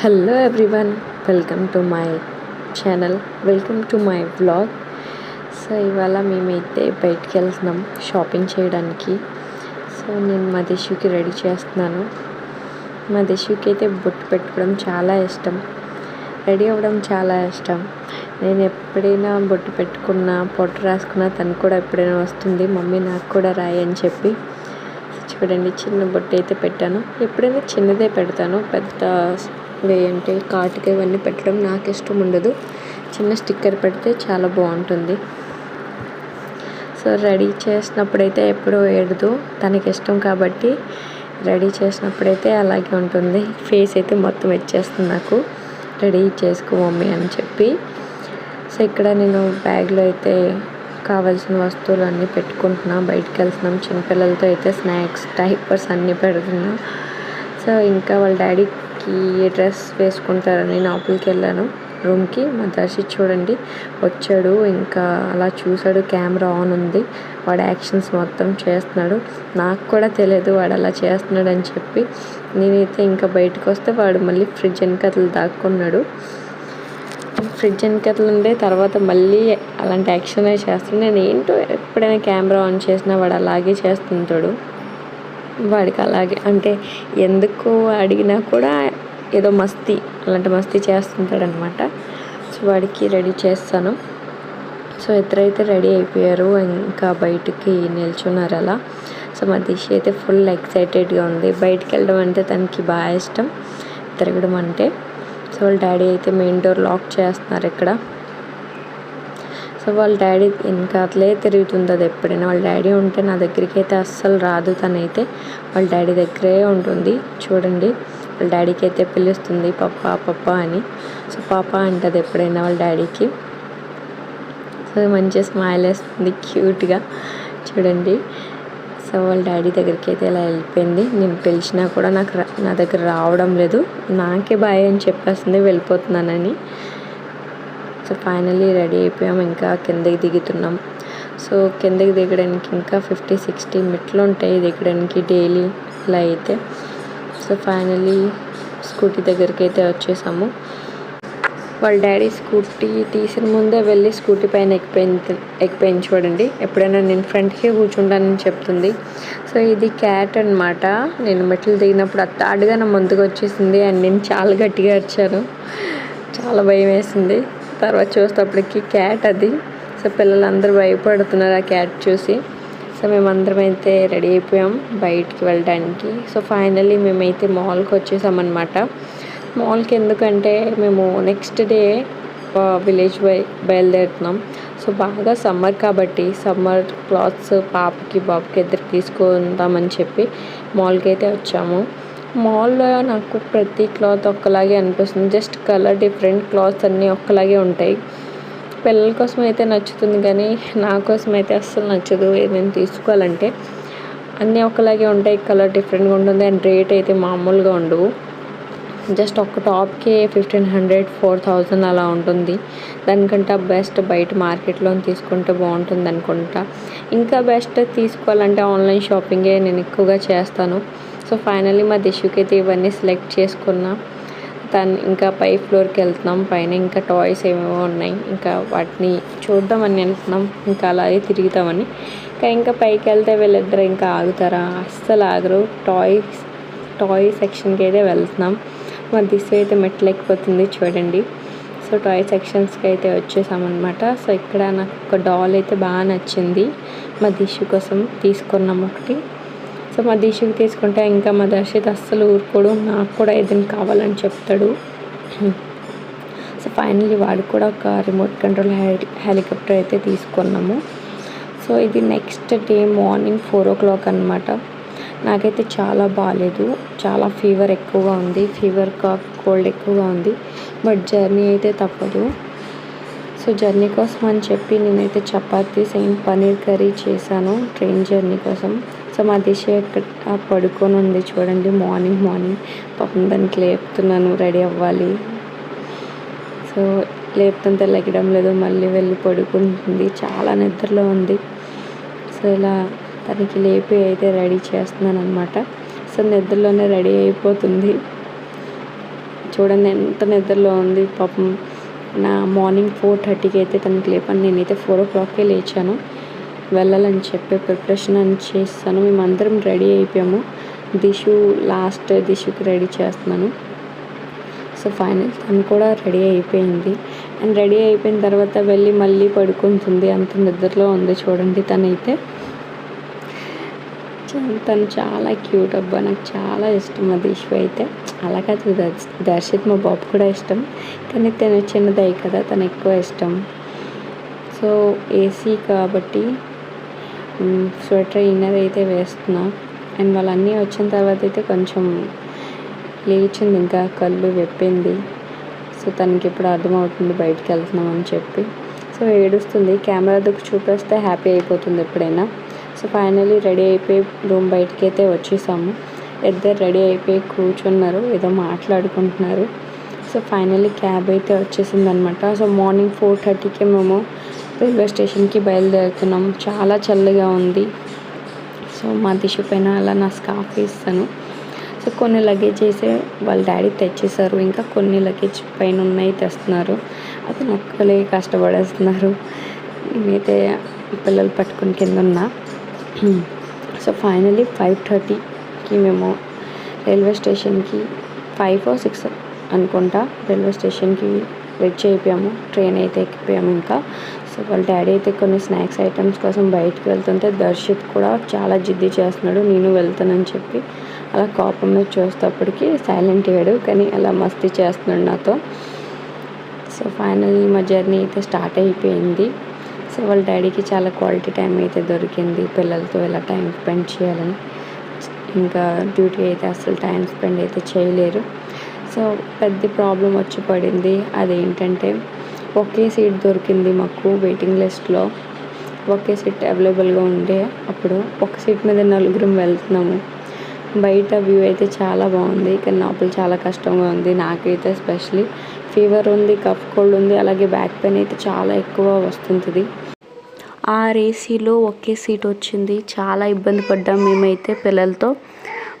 Hello everyone welcome to my channel welcome to my vlog so ఇవాళ మేమైతే బయటికి వెళ్తున్నాం షాపింగ్ చేయడానికి. సో నేను మా దిశుకి రెడీ చేస్తున్నాను. మా దిశుకి అయితే బొట్టు పెట్టుకోవడం చాలా ఇష్టం. రెడీ అవ్వడం చాలా ఇష్టం. నేను ఎప్పుడైనా బొట్టు పెట్టుకున్నా పొట్టు రాసుకున్నా తను కూడా ఎప్పుడైనా వస్తుంది మమ్మీ నాకు కూడా రాయి అని చెప్పి. చూడండి చిన్న బొట్టు అయితే పెట్టాను. ఎప్పుడైనా చిన్నదే పెడతాను పెద్ద అంటే కాటుక ఇవన్నీ పెట్టడం నాకు ఇష్టం ఉండదు. చిన్న స్టిక్కర్ పెడితే చాలా బాగుంటుంది. సో రెడీ చేసినప్పుడైతే ఎప్పుడూ ఏడదు. తనకి ఇష్టం కాబట్టి రెడీ చేసినప్పుడైతే అలాగే ఉంటుంది. ఫేస్ అయితే మొత్తం ఇచ్చేస్తుంది నాకు. రెడీ చేసుకో మమ్మీ అని చెప్పి. సో ఇక్కడ నేను బ్యాగ్లో అయితే కావాల్సిన వస్తువులు అన్నీ పెట్టుకుంటున్నా. బయటికి వెళ్తున్నాం చిన్నపిల్లలతో అయితే స్నాక్స్ డైపర్స్ అన్నీ పెడుతున్నాం. సో ఇంకా వాళ్ళ డాడీ డాడీకి డ్రెస్ వేసుకుంటారని లోపలికి వెళ్ళాను. రూమ్కి మా దర్శి చూడండి వచ్చాడు ఇంకా అలా చూశాడు కెమెరా ఆన్ ఉంది. వాడు యాక్షన్స్ మొత్తం చేస్తున్నాడు. నాకు కూడా తెలియదు వాడు అలా చేస్తున్నాడు అని చెప్పి. నేనైతే ఇంకా బయటకు వస్తే వాడు మళ్ళీ ఫ్రిడ్జ్ వెనకతలు దాక్కున్నాడు. ఫ్రిడ్జ్ వెనకతలు ఉండే తర్వాత మళ్ళీ అలాంటి యాక్షన్ చేస్తున్నాడు. నేను ఏంటో ఎప్పుడైనా కెమెరా ఆన్ చేసినా వాడు అలాగే చేస్తుంటాడు. వాడికి అలాగే. అంటే ఎందుకు అడిగినా కూడా ఏదో మస్తీ అలాంటి మస్తీ చేస్తుంటాడనమాట. సో వాడికి రెడీ చేస్తాను. సో ఇద్దరైతే రెడీ అయిపోయారు ఇంకా బయటికి నిల్చున్నారు అలా. సో మా దిశ అయితే ఫుల్ ఎక్సైటెడ్గా ఉంది. బయటికి వెళ్ళడం అంటే తనకి బాగా ఇష్టం. తిరగడం అంటే. సో వాళ్ళ డాడీ అయితే మెయిన్ డోర్ లాక్ చేస్తున్నారు ఇక్కడ. సో వాళ్ళ డాడీ వెనకాతలే తిరుగుతుంది. అది ఎప్పుడైనా వాళ్ళ డాడీ ఉంటే నా దగ్గరికి అయితే అస్సలు రాదు తనైతే. వాళ్ళ డాడీ దగ్గరే ఉంటుంది. చూడండి వాళ్ళ డాడీకి అయితే పిలుస్తుంది పప్ప పప్ప అని. సో పాప అంటది ఎప్పుడైనా వాళ్ళ డాడీకి. సో మంచిగా స్మైల్ వేస్తుంది క్యూట్గా చూడండి సో వాళ్ళ డాడీ దగ్గరికి అయితే ఇలా వెళ్ళిపోయింది. నేను పిలిచినా కూడా నాకు నా దగ్గర రావడం లేదు. నాకే బాయ్ అని చెప్పేస్తుంది వెళ్ళిపోతున్నానని. సో ఫైనల్లీ రెడీ అయిపోయాం. ఇంకా కిందకి దిగుతున్నాం. సో కిందకి దిగడానికి ఇంకా ఫిఫ్టీ సిక్స్టీ మెట్లు ఉంటాయి దిగడానికి డైలీ ఇలా అయితే. సో ఫైనల్లీ స్కూటీ దగ్గరికి అయితే వచ్చేసాము. వాళ్ళ డాడీ స్కూటీ తీసిన ముందే వెళ్ళి స్కూటీ పైన ఎక్కిపోయింది ఎక్కిపోయింది చూడండి. ఎప్పుడైనా నేను ఫ్రంట్కే కూర్చుంటానని చెప్తుంది. సో ఇది క్యాట్ అనమాట నేను మెట్లు దిగినప్పుడు అత్తాడుగా నా ముందుకు వచ్చేసింది అండ్ నేను చాలా గట్టిగా అరిచాను. చాలా భయం వేసింది. తర్వాత చూసేటప్పటికి క్యాట్ అది. సో పిల్లలందరూ భయపడుతున్నారు ఆ క్యాట్ చూసి. సో మేమందరం అయితే రెడీ అయిపోయాం బయటికి వెళ్ళడానికి. సో ఫైనల్లీ మేమైతే మాల్కి వచ్చేసామన్నమాట. మాల్కి ఎందుకంటే మేము నెక్స్ట్ డే విలేజ్ బయ బయలుదేరుతున్నాం. సో బాగా సమ్మర్ కాబట్టి సమ్మర్ క్లాత్స్ పాపకి బాబుకి ఇద్దరు తీసుకుందామని చెప్పి మాల్కి అయితే వచ్చాము. మాల్లో నాకు ప్రతి క్లాత్ ఒక్కలాగే అనిపిస్తుంది. జస్ట్ కలర్ డిఫరెంట్ క్లాత్స్ అన్నీ ఒక్కలాగే ఉంటాయి. పిల్లల కోసం అయితే నచ్చుతుంది కానీ నా కోసం అయితే అస్సలు నచ్చదు ఏదైనా తీసుకోవాలంటే. అన్నీ ఒకలాగే ఉంటాయి కలర్ డిఫరెంట్గా ఉంటుంది అండ్ రేట్ అయితే మామూలుగా ఉండవు. జస్ట్ ఒక టాప్కే ఫిఫ్టీన్ హండ్రెడ్ ఫోర్ థౌజండ్ అలా ఉంటుంది. దానికంటే బెస్ట్ బయట మార్కెట్లో తీసుకుంటే బాగుంటుంది అనుకుంటా. ఇంకా బెస్ట్ తీసుకోవాలంటే ఆన్లైన్ షాపింగే నేను ఎక్కువగా చేస్తాను. సో ఫైనల్లీ మా దిశుకి అయితే ఇవన్నీ సెలెక్ట్ చేసుకున్నా. తను ఇంకా పై ఫ్లోర్కి వెళ్తున్నాం. పైన ఇంకా టాయ్స్ ఏమేమో ఉన్నాయి. ఇంకా వాటిని చూద్దామని వెళ్తున్నాం ఇంకా అలాగే తిరుగుతామని. ఇంకా ఇంకా పైకి వెళ్తే వీళ్ళిద్దరు ఇంకా ఆగుతారా? అస్సలు ఆగరు. టాయ్స్ టాయ్ సెక్షన్కి అయితే వెళ్తున్నాం. మా దిశ అయితే మెట్లెక్కిపోతుంది చూడండి. సో టాయ్ సెక్షన్స్కి అయితే వచ్చేసామన్నమాట. సో ఇక్కడ నాకు ఒక డాల్ అయితే బాగా నచ్చింది. మా దిశ కోసం తీసుకున్నాం ఒకటి. సో మా దీక్షకు తీసుకుంటే ఇంకా మా దర్శిత్ అస్సలు ఊరుకోడు. నాకు కూడా ఏదైనా కావాలని చెప్తాడు. సో ఫైనల్లీ వాడు కూడా ఒక రిమోట్ కంట్రోల్ హెలికాప్టర్ అయితే తీసుకున్నాము. సో ఇది next day morning four o'clock అనమాట నాకైతే చాలా బాగాలేదు చాలా ఫీవర్ ఎక్కువగా ఉంది. ఫీవర్ కాఫ్ కోల్డ్ ఎక్కువగా ఉంది. బట్ జర్నీ అయితే తప్పదు. సో జర్నీ కోసం అని చెప్పి నేనైతే చపాతీ సేమ్ పన్నీర్ కర్రీ చేశాను. ట్రైన్ జర్నీ కోసం. సో మా దిశ ఎక్కడ పడుకొని ఉంది చూడండి. Morning morning. పాపం దానికి లేపుతున్నాను రెడీ అవ్వాలి. సో లేపుతుంటే లెగడం లేదు. మళ్ళీ వెళ్ళి పడుకుంటుంది. చాలా నిద్రలో ఉంది. సో ఇలా తనకి లేపి అయితే రెడీ చేస్తున్నాను అనమాట సో నిద్రలోనే రెడీ అయిపోతుంది. చూడండి ఎంత నిద్రలో ఉంది. పాపం నా మార్నింగ్ ఫోర్ థర్టీకి అయితే తనకి లేపని నేనైతే ఫోర్ ఓ క్లాక్కే లేచాను. వెళ్ళాలని చెప్పి ప్రిపరేషన్ అని చేస్తాను. మేమందరం రెడీ అయిపోయాము. దిషు లాస్ట్ దిషుకి రెడీ చేస్తున్నాను. సో ఫైనల్ తను కూడా రెడీ అయిపోయింది. అండ్ రెడీ అయిపోయిన తర్వాత వెళ్ళి మళ్ళీ పడుకుంటుంది. అంత నిద్రలో ఉంది చూడండి తనైతే. తను చాలా క్యూట్ అబ్బా. నాకు చాలా ఇష్టం ఆ దిషు అయితే. అలా కాదు దర్శిత్ మా బాబు కూడా ఇష్టం. కానీ తను చిన్నదై కదా తను ఎక్కువ ఇష్టం. సో ఏసీ కాబట్టి స్వెటర్ ఇన్నర్ అయితే వేస్తున్నా. అండ్ వాళ్ళన్నీ వచ్చిన తర్వాత అయితే కొంచెం లేచింది ఇంకా కళ్ళు వెప్పింది. సో తనకి ఇప్పుడు అర్థమవుతుంది బయటికి వెళ్తున్నాం అని చెప్పి. సో ఏడుస్తుంది కెమెరా దగ్గర చూపిస్తే హ్యాపీ అయిపోతుంది ఎప్పుడైనా. సో ఫైనలీ రెడీ అయిపోయి రూమ్ బయటికి అయితే వచ్చేసాము. ఇద్దరు రెడీ అయిపోయి కూర్చున్నారు ఏదో మాట్లాడుకుంటున్నారు. సో ఫైనలీ క్యాబ్ అయితే వచ్చేసింది అనమాట సో మార్నింగ్ ఫోర్ థర్టీకే మేము రైల్వే స్టేషన్కి బయలుదేరుతున్నాం. చాలా చల్లగా ఉంది. సో మా దిశ పైన అలా నా స్కార్ఫ్ ఇస్తాను సో కొన్ని లగేజ్ అయితే వాళ్ళ డాడీ తెచ్చేసారు ఇంకా కొన్ని లగేజ్ పైన ఉన్నాయి తెస్తున్నారు. అతను ఒక్కలే కష్టపడేస్తున్నారు. నేనైతే పిల్లలు పట్టుకుని కింద ఉన్నా సో ఫైనలీ ఫైవ్ థర్టీకి మేము రైల్వే స్టేషన్కి ఫైవ్ ఓ సిక్స్ అనుకుంటా రైల్వే స్టేషన్కి రీచ్ అయిపోయాము ట్రైన్ అయితే ఎక్కిపోయాము ఇంకా. సో వాళ్ళ డాడీ అయితే కొన్ని స్నాక్స్ ఐటమ్స్ కోసం బయటకు వెళ్తుంటే దర్శిత్ కూడా చాలా జిద్ది చేస్తున్నాడు నేను వెళ్తానని చెప్పి. అలా కోపం మీద చూసేటప్పటికి సైలెంట్ అయ్యాడు కానీ అలా మస్తీ చేస్తున్నాడు నాతో. సో ఫైనల్లీ మా జర్నీ అయితే స్టార్ట్ అయిపోయింది. సో వాళ్ళ డాడీకి చాలా క్వాలిటీ టైం అయితే దొరికింది పిల్లలతో ఇలా టైం స్పెండ్ చేయాలని. ఇంకా డ్యూటీ అయితే అసలు టైం స్పెండ్ అయితే చేయలేరు. సో పెద్ద ప్రాబ్లం వచ్చి పడింది అదేంటంటే ఒకే సీట్ దొరికింది మాకు వెయిటింగ్ లిస్ట్లో ఒకే సీట్ అవైలబుల్గా ఉండే. అప్పుడు ఒక సీట్ మీద నలుగురం వెళ్తున్నాము. బయట వ్యూ అయితే చాలా బాగుంది. కానీ లోపల చాలా కష్టంగా ఉంది. నాకైతే ఎస్పెషలీ ఫీవర్ ఉంది కఫ్ కోల్డ్ ఉంది. అలాగే బ్యాక్ పెయిన్ అయితే చాలా ఎక్కువ వస్తుంటుంది. ఆ రేసీలో ఒకే సీట్ వచ్చింది. చాలా ఇబ్బంది పడ్డాం మేమైతే పిల్లలతో.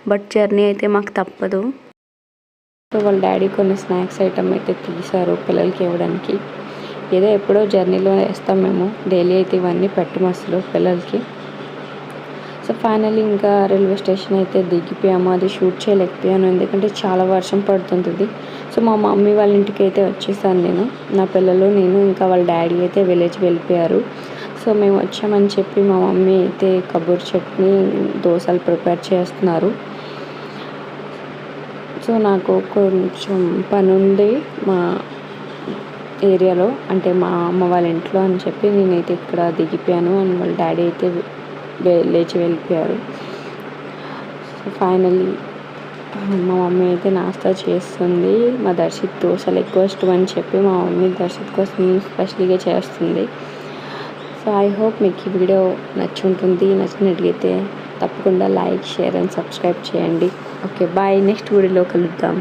బట్ జర్నీ అయితే మాకు తప్పదు. వాళ్ళ డాడీ కొన్ని స్నాక్స్ ఐటమ్ అయితే తీశారు పిల్లలకి ఇవ్వడానికి. ఏదో ఎప్పుడో జర్నీలో వేస్తాం మేము. డైలీ అయితే ఇవన్నీ పెట్టము అసలు పిల్లలకి. సో ఫైనల్లీ ఇంకా రైల్వే స్టేషన్ అయితే దిగిపోయాము. అది షూట్ చేయలేకపోయాను. ఎందుకంటే చాలా వర్షం పడుతుంది సో మా మమ్మీ వాళ్ళ ఇంటికి అయితే వచ్చేసాను నేను. నా పిల్లలు నేను ఇంకా వాళ్ళ డాడీ అయితే విలేజ్ వెళ్ళిపోయారు. సో మేము వచ్చామని చెప్పి మా మమ్మీ అయితే కబూర్ చట్నీ దోశలు ప్రిపేర్ చేస్తున్నారు. సో నాకు కొంచెం పని ఉంది మా ఏరియాలో అంటే మా అమ్మ వాళ్ళ ఇంట్లో అని చెప్పి నేనైతే ఇక్కడ దిగిపోయాను అండ్ వాళ్ళ డాడీ అయితే లేచి వెళ్ళిపోయారు. సో ఫైనల్లీ మా మమ్మీ అయితే నాస్తా చేస్తుంది. మా దర్శిత్ దోశలు ఎక్కువ ఇష్టం అని చెప్పి మా మమ్మీ దర్శిత్ కోసం స్పెషల్గా చేస్తుంది. సో ఐ హోప్ మీకు ఈ వీడియో నచ్చి ఉంటుంది. నచ్చినట్లయితే తప్పకుండా లైక్ షేర్ అండ్ సబ్స్క్రైబ్ చేయండి. ఓకే బాయ్ నెక్స్ట్ వీడియోలో కలుద్దాం.